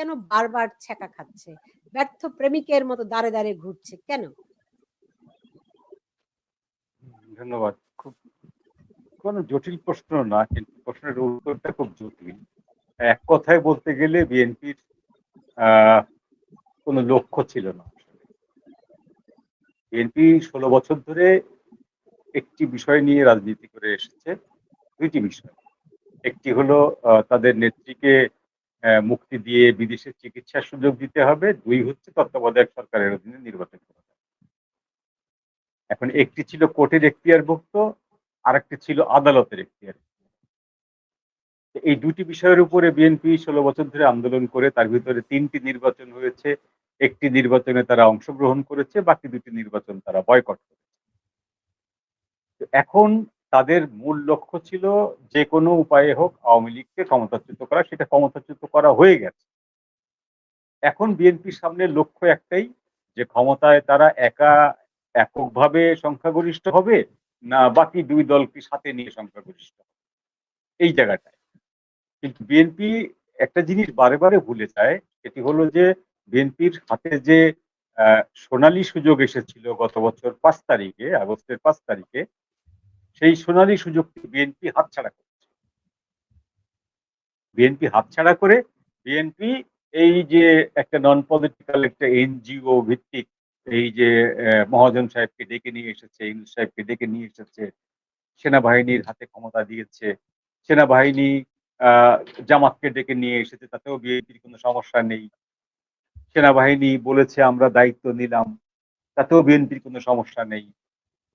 কেন বারবার ছ্যাঁকা খাচ্ছে? ব্যর্থ প্রেমিকের মতো দাঁড়ে দাঁড়িয়ে ঘুরছে কেন? ধন্যবাদ। খুব, কোনো জটিল প্রশ্ন না, কিন্তু প্রশ্নের উত্তরটা খুব জটিল। এক কথায় বলতে গেলে বিএনপির কোনো লক্ষ্য ছিল না বিএনপি ষোলো বছর ধরে একটি বিষয় নিয়ে রাজনীতি করে এসেছে, দুইটি বিষয়। একটি হলো তাদের নেত্রীকে মুক্তি দিয়ে বিদেশে চিকিৎসার সুযোগ দিতে হবে। দুই হচ্ছে তত্ত্বাবধায়ক সরকারের অধীনে নির্বাচন করা। এখন একটি ছিল কোর্টের এখতিয়ারভুক্ত আর একটি ছিল আদালতের এখতিয়ার। এই দুটি বিষয়ের উপরে বিএনপি ষোলো বছর ধরে আন্দোলন করে তার ভিতরে তিনটি নির্বাচন হয়েছে। একটি নির্বাচনে তারা অংশগ্রহণ করেছে, বাকি দুটি নির্বাচন তারা বয়কট করেছে। এখন তাদের মূল লক্ষ্য ছিল যে কোনো উপায়ে হোক আওয়ামী লীগকে ক্ষমতাচ্যুত করা, সেটা ক্ষমতাচ্যুত করা হয়ে গেছে। এখন বিএনপির সামনে লক্ষ্য একটাই, যে ক্ষমতায় তারা একা এককভাবে সংখ্যাগরিষ্ঠ হবে না বাকি দুই দলকে সাথে নিয়ে সংখ্যাগরিষ্ঠ হবে? এই জায়গাটায়। কিন্তু বিএনপি একটা জিনিস বারে বারে ভুলে যায়, সেটি হলো যে বিএনপির হাতে যে সোনালী সুযোগ এসেছিল গত বছর পাঁচ তারিখে, আগস্টের পাঁচ তারিখে সেই সোনালী সুযোগটি বিএনপি হাতছাড়া করেছে। বিএনপি হাতছাড়া করে বিএনপি এই যে একটা নন পলিটিক্যাল একটা এনজিও ভিত্তিক এই যে মহাজন সাহেবকে ডেকে নিয়ে এসেছে, ইউনুস সাহেবকে ডেকে নিয়ে এসেছে, সেনাবাহিনীর হাতে ক্ষমতা দিয়েছে, সেনাবাহিনী জামাতকে ডেকে নিয়ে এসেছে, তাতেও বিএনপির কোনো সমস্যা নেই। সেনাবাহিনী বলেছে, আমরা দায়িত্ব নিলাম। তাতেও বিএনপির কোনো সমস্যা নেই।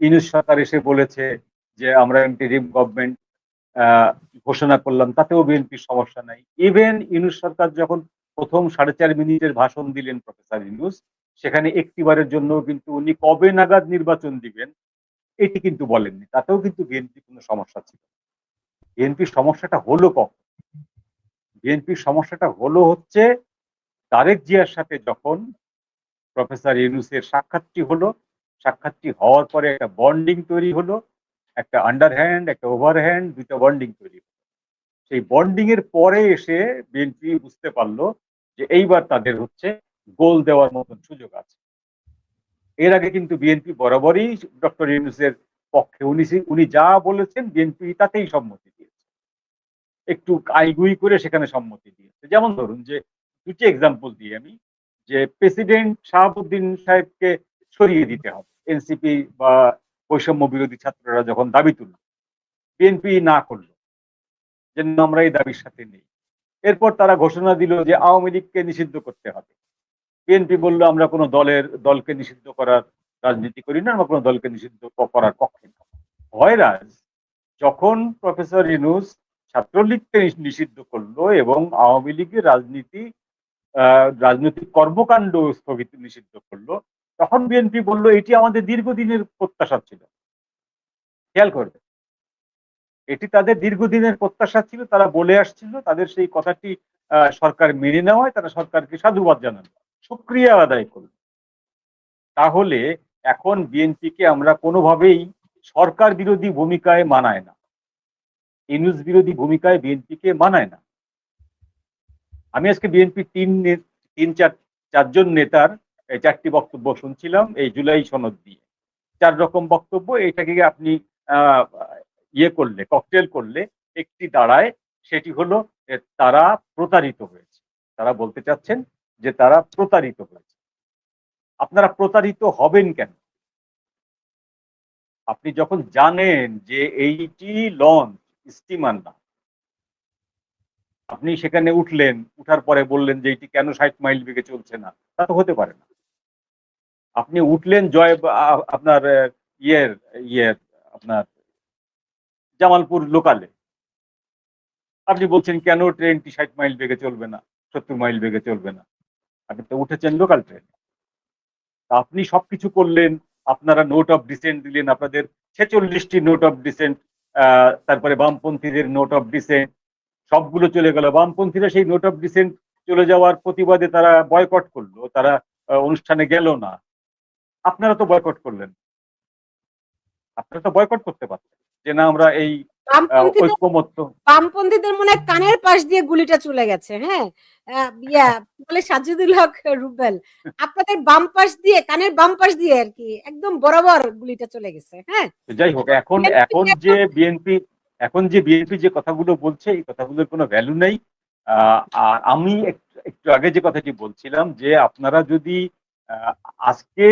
ইউনুস সরকার এসে বলেছে যে আমরা ইন্টারিম গভর্নমেন্ট ঘোষণা করলাম, তাতেও বিএনপির সমস্যা নাই। ইভেন ইউনুস সরকার যখন প্রথম সাড়ে চার মিনিটের ভাষণ দিলেন প্রফেসর ইউনুস সেখানে একটিবারের জন্য কিন্তু উনি কবে নাগাদ নির্বাচন দিবেন, এটি কিন্তু বলেননি। তাতেও কিন্তু বিএনপি কোনো সমস্যা ছিল বিএনপির সমস্যাটা হলো কখন? বিএনপির সমস্যাটা হলো হচ্ছে তারেক জিয়ার সাথে যখন প্রফেসর ইউনুসের সাক্ষাৎটি হলো, সাক্ষাৎটি হওয়ার পরে একটা বন্ডিং তৈরি হলো একটা আন্ডারহ্যান্ড একটা ওভারহ্যান্ড দুইটা বন্ডিং তৈরি সেই বন্ডিং এর পরে এসে বিএনপি বুঝতে পারল যে এইবার তাদের হচ্ছে গোল দেওয়ার মতন সুযোগ আছে। এর আগে কিন্তু বিএনপি বরাবরই ডক্টর ইউনুসের পক্ষে উনি উনি যা বলেছেন বিএনপি তাতেই সম্মতি দিয়েছে। একটু আইগুই করে সেখানে সম্মতি দিয়েছে। যেমন ধরুন যে দুটি এক্সাম্পল দিই আমি যে প্রেসিডেন্ট শাহাবুদ্দিন সাহেবকে সরিয়ে দিতে হবে এনসিপি বা বৈষম্য বিরোধী ছাত্ররা যখন দাবি তুলল বিএনপি না করল, যে আমরা এই দাবির সাথে নেই। এরপর তারা ঘোষণা দিল যে আওয়ামী লীগকে নিষিদ্ধ করতে হবে। বিএনপি বলল, আমরা কোনো দলের, দলকে নিষিদ্ধ করার রাজনীতি করি না, আমরা কোনো দলকে নিষিদ্ধ করার পক্ষে না। হয়রাজ যখন প্রফেসর ইনুস ছাত্রলীগকে নিষিদ্ধ করল এবং আওয়ামী লীগের রাজনীতি রাজনৈতিক কর্মকাণ্ড স্থগিত, নিষিদ্ধ করল তখন বিএনপি বলল, এটি আমাদের দীর্ঘদিনের প্রত্যাশা ছিল। খেয়াল করবে। এটি তাদের দীর্ঘদিনের প্রত্যাশা ছিল, তারা বলে আসছিল, তাদের সেই কথাটি সরকার মেনে নেওয়ায় তারা সরকারকে সাধুবাদ জানান সুক্রিয়া আদায় করল। তাহলে এখন বিএনপিকে আমরা কোনোভাবেই সরকার বিরোধী ভূমিকায় মানায় না। ইনুস বিরোধী ভূমিকায় বিএনপিকে মানায় না। আমি আজকে বিএনপি তিন তিন চার, চারজন নেতার চারটি বক্তব্য শুনছিলাম এই জুলাই সনদ দিয়ে। চার রকম বক্তব্য, এটাকে আপনি ইয়ে করলে ককটেল করলে একটি দাঁড়ায়, সেটি হলো তারা প্রতারিত হয়েছে। তারা বলতে চাচ্ছেন যে তারা প্রতারিত হয়েছে। আপনারা প্রতারিত হবেন কেন? আপনি যখন জানেন যে এইটি লঞ্চ, স্টিমার না, আপনি সেখানে উঠলেন, উঠার পরে বললেন যে এটি কেন ষাট মাইল বেগে চলছে না, তা তো হতে পারে না। আপনি উঠলেন জয় আপনার ইয়ের ইয়ের, আপনার জামালপুর লোকালে আপনি বলছেন, কেন ট্রেনটি ষাট মাইল বেগে চলবে না? সত্তর মাইল বেগে চলবে না? আপনি তো উঠেছেন লোকাল ট্রেন আপনি সবকিছু করলেন, আপনারা নোট অফ ডিসেন্ট দিলেন, আপনাদের ছেচল্লিশটি নোট অফ ডিসেন্ট তারপরে বামপন্থীদের নোট অফ ডিসেন্ট সবগুলো চলে গেল। বামপন্থীরা সেই নোট অফ ডিসেন্ট চলে যাওয়ার প্রতিবাদে তারা বয়কট করল, তারা অনুষ্ঠানে গেল না। আপনারা তো বয়কট করলেন। আপনারা তো বয়কট করতে পারতেন যে না আমরা এই বামপন্থীদের ঐক্যমত্য বামপন্থীদের মনে কানের পাশ দিয়ে গুলিটা চলে গেছে হ্যাঁ? ইয়া বলে সাজিদুল হক রুবেল। আপনাদের বাম পাশ দিয়ে কানের বাম পাশ দিয়ে আর কি একদম বরাবর গুলিটা চলে গেছে হ্যাঁ? যাই হোক এখন এখন যে বিএনপি এখন যে বিএনপি যে কথাগুলো বলছে এই কথাগুলোর কোনো ভ্যালু নেই। আহ, আর আমি একটু একটু আগে যে কথাটি বলছিলাম যে আপনারা যদি আজকে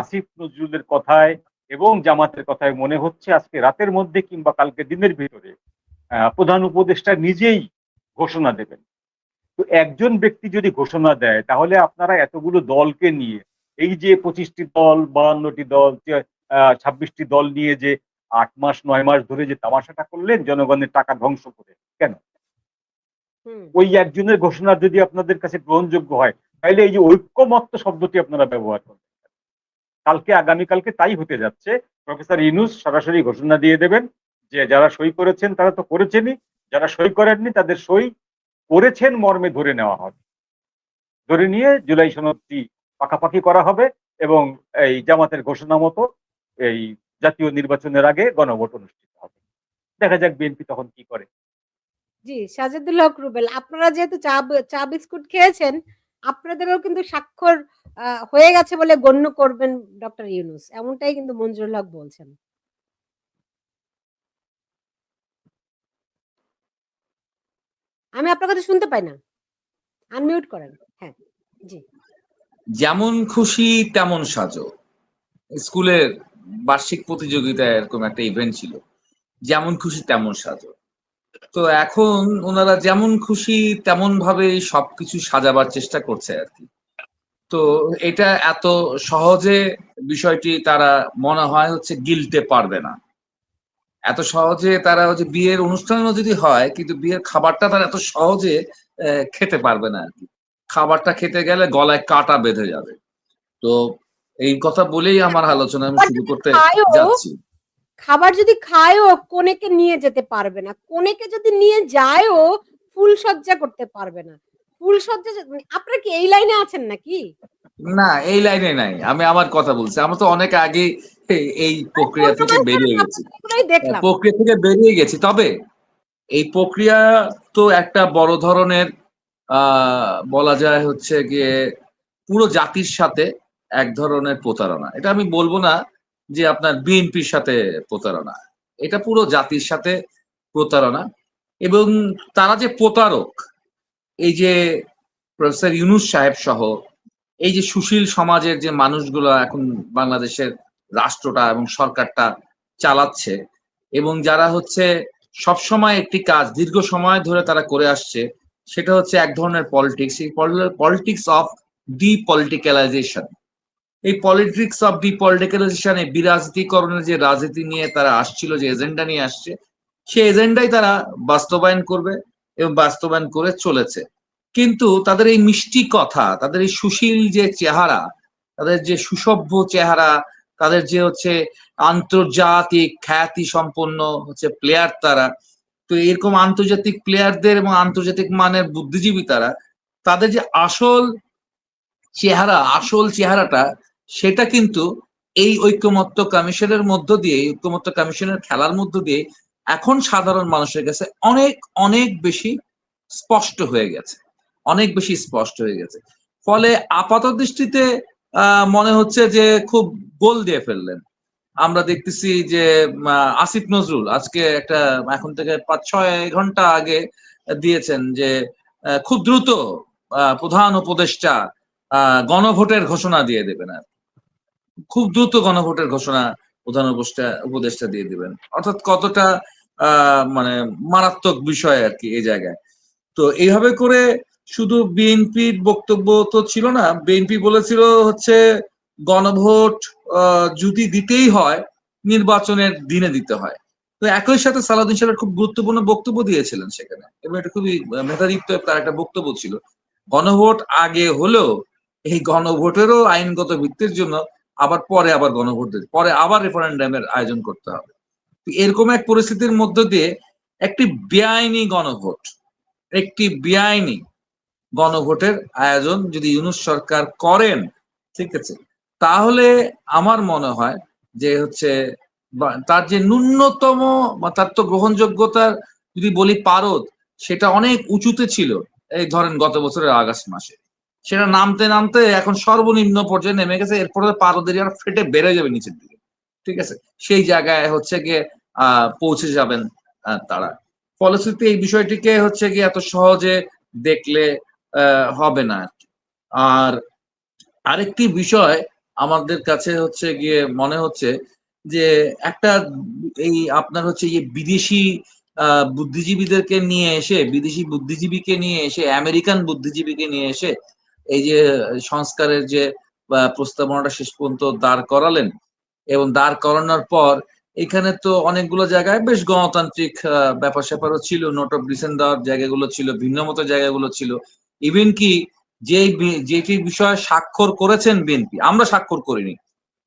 আসিফ নজরুলের কথায় এবং জামাতের কথায় মনে হচ্ছে আজকে রাতের মধ্যে কিংবা কালকে দিনের ভিতরে প্রধান উপদেষ্টা নিজেই ঘোষণা দেবেন। তো একজন ব্যক্তি যদি ঘোষণা দেয় তাহলে আপনারা এতগুলো দলকে নিয়ে এই যে পঁচিশটি দল বাহান্নটি দল ছাব্বিশটি দল নিয়ে যে আট মাস নয় মাস ধরে যে তামাশাটা করলেন জনগণের টাকা ধ্বংস করে কেন? ওই একজনের ঘোষণা যদি আপনাদের কাছে গ্রহণযোগ্য হয় তাহলে এই যে ঐক্যমত্য শব্দটি আপনারা ব্যবহার করবেন। কালকে, আগামীকালকে তাই হতে যাচ্ছে। প্রফেসর ইনুস সরাসরি ঘোষণা দিয়ে দেবেন যে যারা সই করেছেন, তারা তো করেছেনই। যারা সই করেননি, তাদের সই করেছেন মর্মে ধরে নেওয়া হবে। ধরে নিয়ে জুলাই সনদটি পাকাপাকি করা হবে এবং এই জামাতের ঘোষণা মতো এই জাতীয় নির্বাচনের আগে গণভোট অনুষ্ঠিত হবে। দেখা যাক বিএনপি তখন কি করে। জি, সাজিদুল হক রুবেল, আপনারা যেহেতু চা চা বিস্কুট খেয়েছেন আপনাদেরও কিন্তু স্বাক্ষর হয়ে গেছে বলে গণ্য করবেন ডক্টর ইউনুস। এমনটাই কিন্তু মঞ্জুরুল হক বলছেন। আমি আপনার কথা শুনতে পাই না। আনমিউট করেন। হ্যাঁ জি। যেমন খুশি, তেমন সাজো। স্কুলের বার্ষিক প্রতিযোগিতায় এরকম একটা ইভেন্ট ছিল। যেমন খুশি, তেমন সাজো। তো এখন ওনারা যেমন খুশি তেমন ভাবে সবকিছু সাজাবার চেষ্টা করছে আর কি। তো এটা এত সহজে বিষয়টি তারা মনে হয় হচ্ছে গিলতে পারবে না। এত সহজে তারা হচ্ছে বিয়ের অনুষ্ঠানও যদি হয় কিন্তু বিয়ের খাবারটা তারা এত সহজে আহ, খেতে পারবে না আর কি। খাবারটা খেতে গেলে গলায় কাটা বেঁধে যাবে। তো এই কথা বলেই আমার আলোচনা আমি শুরু করতে যাচ্ছি। খাবার যদি খায়ও কোনেকে নিয়ে যেতে পারবে না। কোনেকে যদি নিয়ে যায়ও ফুল সজ্জা করতে পারবে না। ফুল সজ্জা মানে আপনারা কি এই লাইনে আছেন নাকি? না এই লাইনে নাই। আমি আমার কথা বলছি। আমরা তো অনেক আগে এই প্রক্রিয়া থেকে বেরিয়ে গেছি। এগুলোই প্রক্রিয়া থেকে বেরিয়ে গেছি। তবে এই প্রক্রিয়া তো একটা বড় ধরনের আহ বলা যায় হচ্ছে গিয়ে পুরো জাতির সাথে এক ধরনের প্রতারণা। এটা আমি বলব না যে আপনার বিএনপির সাথে প্রতারণা। এটা পুরো জাতির সাথে প্রতারণা এবং তারা যে প্রতারক, এই যে প্রফেসর ইউনুস সাহেব সহ, এই যে সুশীল সমাজের যে মানুষগুলো এখন বাংলাদেশের রাষ্ট্রটা এবং সরকারটা চালাচ্ছে এবং যারা হচ্ছে সবসময় একটি কাজ দীর্ঘ সময় ধরে তারা করে আসছে, সেটা হচ্ছে এক ধরনের পলিটিক্স। এই পলিটিক্স অফ ডি ডিপলিটিক্যালাইজেশন। এই পলিটিক্স অফ ডিপলিটিক্যালাইজেশন এই বিরাজনীতিকরণের যে রাজনীতি নিয়ে তারা আসছিল, যে এজেন্ডা নিয়ে আসছে, সেই এজেন্ডাই তারা বাস্তবায়ন করবে এবং বাস্তবায়ন করে চলেছে। কিন্তু তাদের এই মিষ্টি কথা, তাদের এই সুশীল যে চেহারা, তাদের যে সুসভ্য চেহারা, তাদের যে হচ্ছে আন্তর্জাতিক খ্যাতি সম্পন্ন হচ্ছে প্লেয়ার তারা, তো এরকম আন্তর্জাতিক প্লেয়ারদের এবং আন্তর্জাতিক মানের বুদ্ধিজীবী তারা, তাদের যে আসল চেহারা, আসল চেহারাটা সেটা কিন্তু এই ঐক্যমত্য কমিশনের মধ্য দিয়ে ঐক্যমত্য কমিশনের খেলার মধ্য দিয়ে এখন সাধারণ মানুষের কাছে অনেক অনেক বেশি স্পষ্ট হয়ে গেছে। অনেক বেশি স্পষ্ট হয়ে গেছে। ফলে আপাত দৃষ্টিতে মনে হচ্ছে যে খুব গোল দিয়ে ফেললেন। আমরা দেখতেছি যে আসিফ নজরুল আজকে একটা, এখন থেকে পাঁচ, ছয় ঘণ্টা আগে দিয়েছেন যে খুব দ্রুত প্রধান উপদেষ্টা গণভোটের ঘোষণা দিয়ে দেবেন আর খুব দ্রুত গণভোটের ঘোষণা প্রধান উপদেষ্টা দিয়ে দিবেন। অর্থাৎ কতটা মানে মারাত্মক বিষয় আর কি এই জায়গায়। তো এইভাবে করে শুধু বিএনপির বক্তব্য তো ছিল না, বিএনপি বলেছিল হচ্ছে গণভোট যদি দিতেই হয়, নির্বাচনের দিনে দিতে হয়। তো একই সাথে সালাউদ্দিন সাহেব খুব গুরুত্বপূর্ণ বক্তব্য দিয়েছিলেন সেখানে। এবং এটা খুবই মেধাদীপ্ত তার একটা বক্তব্য ছিল। গণভোট আগে হলেও, এই গণভোটেরও আইনগত ভিত্তির জন্য আবার পরে আবার গণভোট দিতে পরে আবার রেফারেন্ডামের আয়োজন করতে হবে। এরকম এক পরিস্থিতির মধ্য দিয়ে একটি বেআইনি গণভোট, একটি বেআইনি গণভোটের আয়োজন যদি ইউনুস সরকার করেন, ঠিক আছে, তাহলে আমার মনে হয় যে হচ্ছে তার যে ন্যূনতম বা তার তো গ্রহণযোগ্যতার যদি বলি পারদ, সেটা অনেক উঁচুতে ছিল। এই ধরেন গত বছরের আগস্ট মাসে। সেটা নামতে নামতে এখন সর্বনিম্ন পর্যায়ে নেমে গেছে, এরপরে পারদের আর ফেটে বেড়ে যাবে নিচের দিকে, ঠিক আছে? সেই জায়গায় হচ্ছে গিয়ে পৌঁছে যাবেন তারা। ফলশ্রুতি এই বিষয়টিকে হচ্ছে গিয়ে এত সহজে দেখলে হবে না আর আর আরেকটি বিষয় আমাদের কাছে হচ্ছে গিয়ে মনে হচ্ছে যে একটা এই আপনার হচ্ছে ইয়ে বিদেশি বুদ্ধিজীবীদেরকে নিয়ে এসে, বিদেশি বুদ্ধিজীবীকে নিয়ে এসে, আমেরিকান বুদ্ধিজীবীকে নিয়ে এসে এই যে সংস্কারের যে প্রস্তাবনাটা শেষ পর্যন্ত দাঁড় করালেন এবং দাঁড় করানোর পর এখানে তো অনেকগুলো জায়গায় বেশ গণতান্ত্রিক ব্যাপার স্যাপারও ছিল নোট অফ ডিসেন্ট দেওয়ার জায়গাগুলো ছিল, ভিন্ন মতো জায়গাগুলো ছিল। ইভেন কি যে যেটি বিষয়ে স্বাক্ষর করেছেন বিএনপি আমরা স্বাক্ষর করিনি।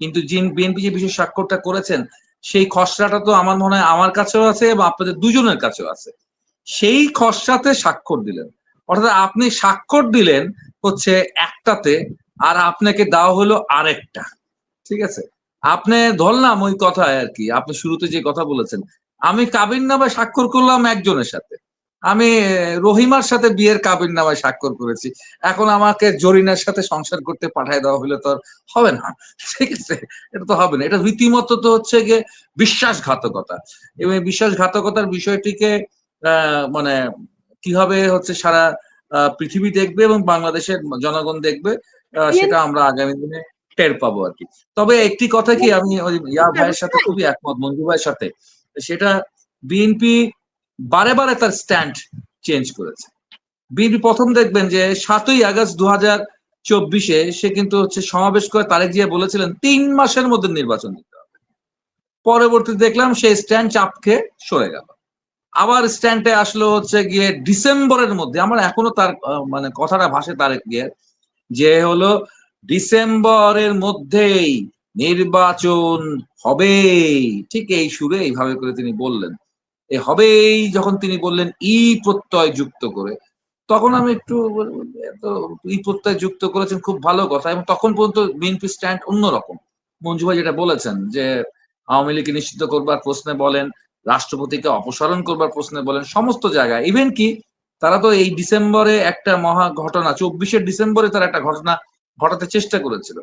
কিন্তু বিএনপি যে বিষয়ে স্বাক্ষরটা করেছেন, সেই খসড়াটা তো আমার মনে হয় আমার কাছেও আছে এবং আপনাদের দুজনের কাছেও আছে। সেই খসড়াতে স্বাক্ষর দিলেন। অর্থাৎ আপনি স্বাক্ষর দিলেন হচ্ছে একটাতে আর আপনাকে দেওয়া হলো আরেকটা। ঠিক আছে? আপনি ধরলাম ওই কথায় আর কি, আপনি শুরুতে যে কথা বলেছেন। আমি কাবিন নামায় স্বাক্ষর করলাম একজনের সাথে। আমি রহিমার সাথে বিয়ের কাবিন নামায় স্বাক্ষর করেছি। এখন আমাকে জরিনার সাথে সংসার করতে পাঠায় দেওয়া হলে তো হবে না। ঠিক আছে? এটা তো হবে না। এটা রীতিমতো তো হচ্ছে গিয়ে বিশ্বাসঘাতকতা। এবং বিশ্বাসঘাতকতার বিষয়টিকে মানে কীভাবে হচ্ছে সারা আহ, পৃথিবী দেখবে এবং বাংলাদেশের জনগণ দেখবে সেটা আমরা আগামী দিনে টের পাবো আর কি। তবে একটি কথা কি আমি ওই ইয়া ভাইয়ের সাথে খুবই একমত মঞ্জু ভাইয়ের সাথে। সেটা বিএনপি বারে বারে তার স্ট্যান্ড চেঞ্জ করেছে। বিএনপি প্রথম দেখবেন যে সাতই আগস্ট দু হাজার চব্বিশে সে কিন্তু হচ্ছে সমাবেশ করে তারেক জিয়া বলেছিলেন তিন মাসের মধ্যে নির্বাচন দিতে হবে। পরবর্তীতে দেখলাম সেই স্ট্যান্ড চাপ খেয়ে সরে গেল। আবার স্ট্যান্ডে আসলো হচ্ছে গিয়ে ডিসেম্বরের মধ্যে, আমার এখনও তার মানে কথাটা ভাসে তারেক গিয়ে, যে হলো ডিসেম্বরের মধ্যেই নির্বাচন হবে ঠিক এই সুরে এইভাবে করে তিনি বললেন। এই হবেই যখন তিনি বললেন ই প্রত্যয় যুক্ত করে। তখন আমি একটু ই প্রত্যয় যুক্ত করেছেন খুব ভালো কথা এবং তখন পর্যন্ত বিএনপি স্ট্যান্ড অন্যরকম। মঞ্জু ভাই যেটা বলেছেন যে আওয়ামী লীগকে নিশ্চিত করবার প্রশ্নে বলেন রাষ্ট্রপতিকে অপসারণ করবার প্রশ্নে বলেন সমস্ত জায়গায়। ইভেন কি, তারা তো এই ডিসেম্বরে একটা মহা ঘটনা, চব্বিশে ডিসেম্বরে তারা একটা ঘটনা ঘটাতে চেষ্টা করেছিল।